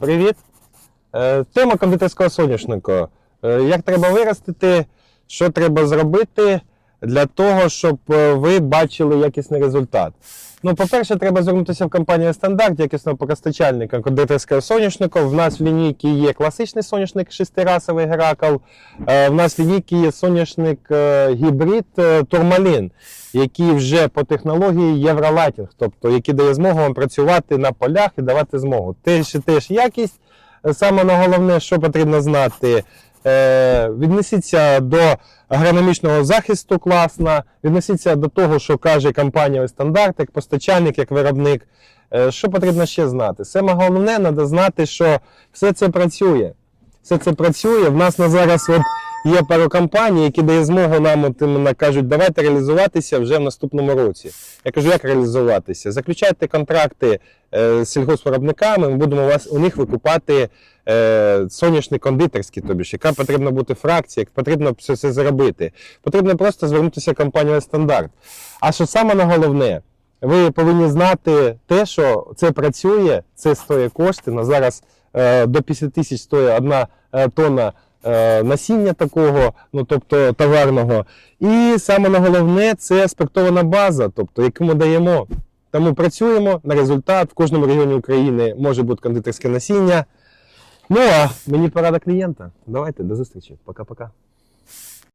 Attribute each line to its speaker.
Speaker 1: Привіт! Е, Тема кондитерського соняшника. Е, Як треба виростити, що треба зробити для того, щоб е, ви бачили якісний результат. Ну, по-перше, треба звернутися в компанію Стандарт, якісного постачальника кондитерського соняшника. В нас в лінійці є класичний соняшник шестирасовий Геракл. Е, В нас в лінійці є соняшник е, гібрид Турмалін, який вже по технології Євролайтінг, тобто який дає змогу вам працювати на полях і давати змогу. Теж теж якість. Саме головне, що потрібно знати, віднесіться до агрономічного захисту класно, віднесіться до того, що каже компанія стандарт, як постачальник, як виробник. Е, Що потрібно ще знати? Саме головне, треба знати, що все це працює. Все це працює. В нас на зараз от є пару компаній, які дає змогу нам от іменно кажуть, давайте реалізуватися вже в наступному році. Я кажу, як реалізуватися? Заключайте контракти е, з сільгоспвиробниками, ми будемо вас у них викупати е, соняшник кондитерський, тобі ж, яка потрібна бути фракція, як потрібно все це зробити. Потрібно просто звернутися компанію стандарт. А що саме на головне? Ви повинні знати те, що це працює, це стоїть кошти. На зараз е, до 50 тисяч стоїть одна е, тонна насіння такого, ну тобто товарного. І саме на головне це аспектована база, тобто яку ми даємо. Тому працюємо на результат. В кожному регіоні України може бути кондитерське насіння. Ну а мені порада клієнта. Давайте до зустрічі. Пока-пока.